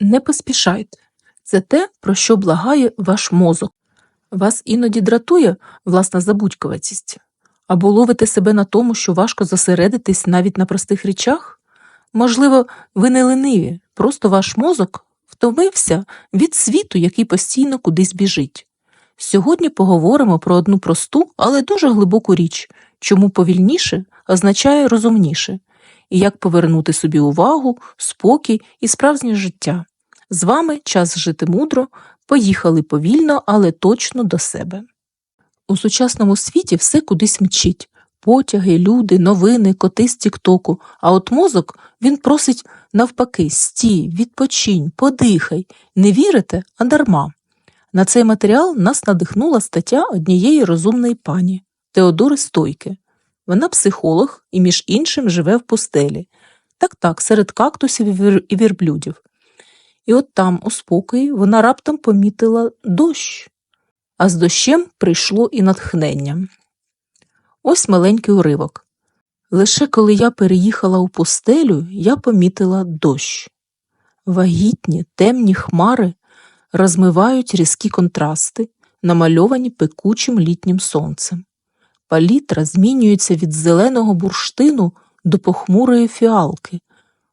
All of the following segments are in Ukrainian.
Не поспішайте. Це те, про що благає ваш мозок. Вас іноді дратує власна забудькуватість. Або ловите себе на тому, що важко зосередитись навіть на простих речах? Можливо, ви не лениві, просто ваш мозок втомився від світу, який постійно кудись біжить. Сьогодні поговоримо про одну просту, але дуже глибоку річ, чому повільніше означає розумніше, і як повернути собі увагу, спокій і справжнє життя. З вами час жити мудро, поїхали повільно, але точно до себе. У сучасному світі все кудись мчить. Потяги, люди, новини, коти з Тіктоку. А от мозок він просить навпаки стій, відпочинь, подихай. Не вірите, а дарма. На цей матеріал нас надихнула стаття однієї розумної пані Теодори Стойки. Вона психолог і, між іншим, живе в пустелі. Так так, серед кактусів і вірблюдів. І от там, у спокої, вона раптом помітила дощ, а з дощем прийшло і натхнення. Ось маленький уривок. Лише коли я переїхала у пустелю, я помітила дощ. Вагітні, темні хмари розмивають різкі контрасти, намальовані пекучим літнім сонцем. Палітра змінюється від зеленого бурштину до похмурої фіалки.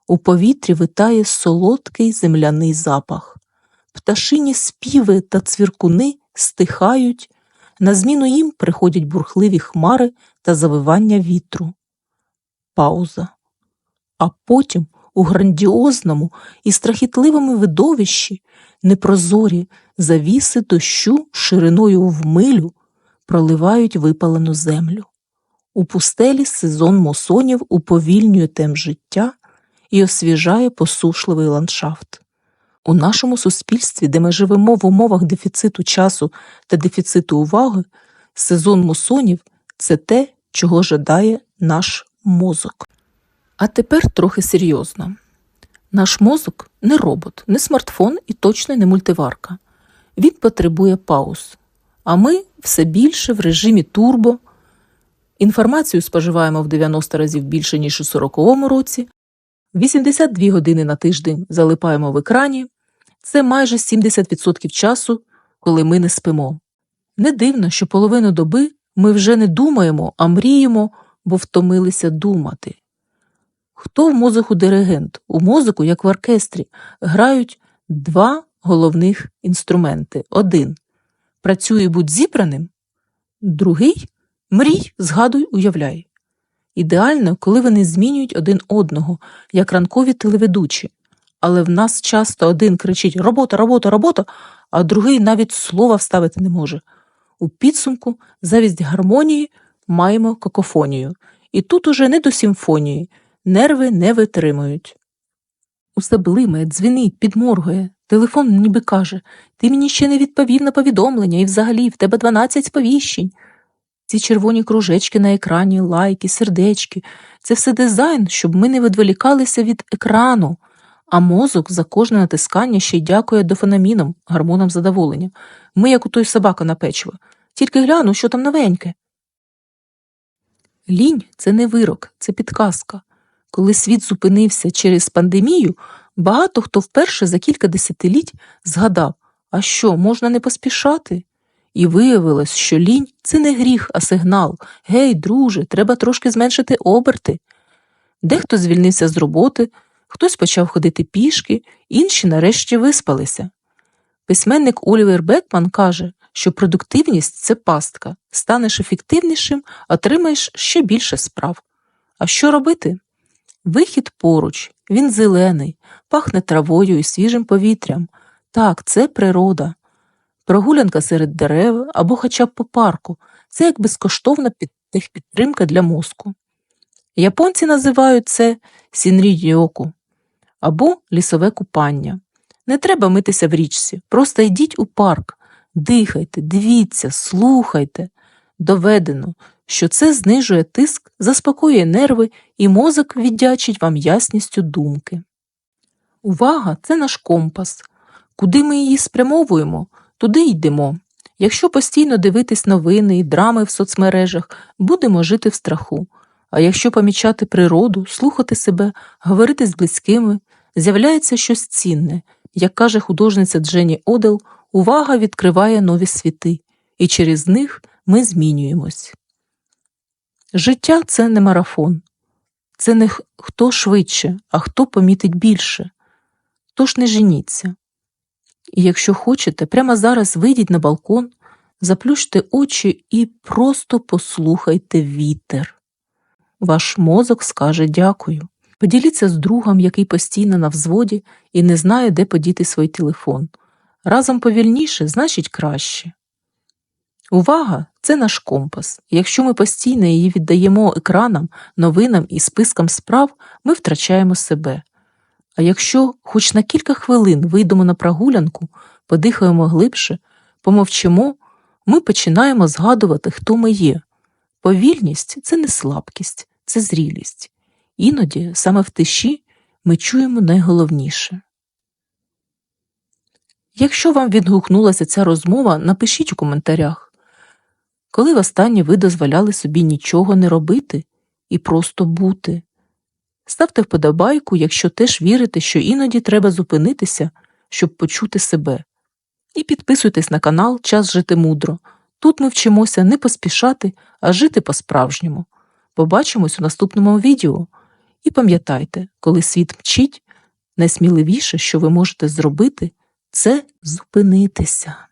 У повітрі витає солодкий земляний запах. Пташині співи та цвіркуни стихають, на зміну їм приходять бурхливі хмари та завивання вітру. Пауза. А потім у грандіозному і страхітливому видовищі непрозорі завіси дощу шириною в милю проливають випалену землю. У пустелі сезон мусонів уповільнює темп життя і освіжає посушливий ландшафт. У нашому суспільстві, де ми живемо в умовах дефіциту часу та дефіциту уваги, сезон мусонів це те, чого жадає наш мозок. А тепер трохи серйозно. Наш мозок не робот, не смартфон і точно не мультиварка. Він потребує пауз. А ми все більше в режимі турбо. Інформацію споживаємо в 90 разів більше, ніж у 40-му році. 82 години на тиждень залипаємо в екрані. Це майже 70% часу, коли ми не спимо. Не дивно, що половину доби ми вже не думаємо, а мріємо, бо втомилися думати. Хто в мозоку диригент? У мозоку, як в оркестрі, грають два головних інструменти. Один працюй і будь зібраним, другий мрій, згадуй, уявляй. Ідеально, коли вони змінюють один одного, як ранкові телеведучі. Але в нас часто один кричить робота, робота, робота, а другий навіть слова вставити не може. У підсумку, завість гармонії, маємо какофонію. І тут уже не до симфонії, нерви не витримують. Усе блимає, дзвінить, підморгує. Телефон ніби каже Ти мені ще не відповів на повідомлення, і взагалі в тебе 12 сповіщень. Ці червоні кружечки на екрані, лайки, сердечки це все дизайн, щоб ми не відволікалися від екрану. А мозок за кожне натискання ще й дякує дофаміном, гормонам задоволення. Ми, як у той собака на печиво. Тільки гляну, що там новеньке. Лінь це не вирок, це підказка. Коли світ зупинився через пандемію, багато хто вперше за кілька десятиліть згадав, а що, можна не поспішати? І виявилось, що лінь це не гріх, а сигнал. Гей, друже, треба трошки зменшити оберти. Дехто звільнився з роботи, хтось почав ходити пішки, інші нарешті виспалися. Письменник Олівер Бекман каже, що продуктивність це пастка. Станеш ефективнішим, отримаєш ще більше справ. А що робити? Вихід поруч, він зелений, пахне травою і свіжим повітрям. Так, це природа. Прогулянка серед дерев або хоча б по парку це як безкоштовна під- техпідтримка для мозку. Японці називають це сінрідьоку або лісове купання. Не треба митися в річці, просто йдіть у парк, дихайте, дивіться, слухайте. Доведено, що це знижує тиск, заспокоює нерви і мозок віддячить вам ясністю думки. Увага це наш компас. Куди ми її спрямовуємо, туди йдемо. Якщо постійно дивитись новини і драми в соцмережах, будемо жити в страху. А якщо помічати природу, слухати себе, говорити з близькими, з'являється щось цінне, Як каже художниця Дженні Одел, увага відкриває нові світи, і через них ми змінюємось. Життя це не марафон, це не хто швидше, а хто помітить більше. Тож не женіться. І якщо хочете, прямо зараз вийдіть на балкон, заплющте очі і просто послухайте вітер. Ваш мозок скаже дякую. Поділіться з другом, який постійно на взводі і не знає, де подіти свій телефон. Разом повільніше, значить краще. Увага це наш компас. Якщо ми постійно її віддаємо екранам, новинам і спискам справ, ми втрачаємо себе. А якщо хоч на кілька хвилин вийдемо на прогулянку, подихаємо глибше, помовчимо, ми починаємо згадувати, хто ми є. Повільність це не слабкість, це зрілість. Іноді саме в тиші ми чуємо найголовніше. Якщо вам відгукнулася ця розмова, напишіть у коментарях, коли востаннє ви дозволяли собі нічого не робити і просто бути. Ставте вподобайку, якщо теж вірите, що іноді треба зупинитися, щоб почути себе. І підписуйтесь на канал Час жити мудро. Тут ми вчимося не поспішати, а жити по-справжньому. Побачимось у наступному відео. І пам'ятайте, коли світ мчить, найсміливіше, що ви можете зробити, це зупинитися.